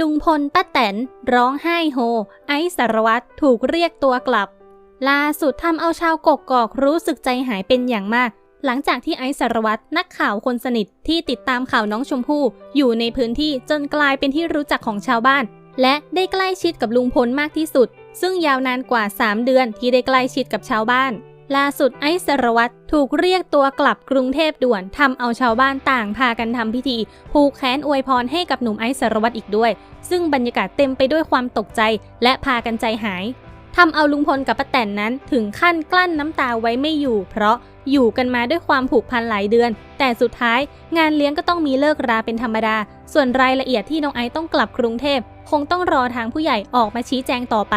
ลุงพลป้าแตน ร้องไห้โฮ ไอสารวัตรถูกเรียกตัวกลับ ล่าสุดทำเอาชาวกกอกรู้สึกใจหายเป็นอย่างมาก หลังจากที่ไอสารวัตรนักข่าวคนสนิทที่ติดตามข่าวน้องชมพู่อยู่ในพื้นที่จนกลายเป็นที่รู้จักของชาวบ้าน และได้ใกล้ชิดกับลุงพลมากที่สุด ซึ่งยาวนานกว่า 3 เดือนที่ได้ใกล้ชิดกับชาวบ้าน ล่าสุดไอซ์สารวัตรถูกเรียกตัวกลับกรุงเทพด่วนทำเอาชาวบ้านต่างพากันทำพิธี ผูกแขนอวยพรให้กับหนุ่มไอซ์สารวัตรอีกด้วย ซึ่งบรรยากาศเต็มไปด้วยความตกใจ และพากันใจหายทำเอาลุงพลกับป้าแตนนั้นถึงขั้นกลั้นน้ำตาไว้ไม่อยู่ เพราะอยู่กันมาด้วยความผูกพันหลายเดือน แต่สุดท้ายงานเลี้ยงก็ต้องมีเลิกราเป็นธรรมดา ส่วนรายละเอียดที่น้องไอซ์ต้องกลับกรุงเทพ คงต้องรอทางผู้ใหญ่ออกมาชี้แจงต่อไป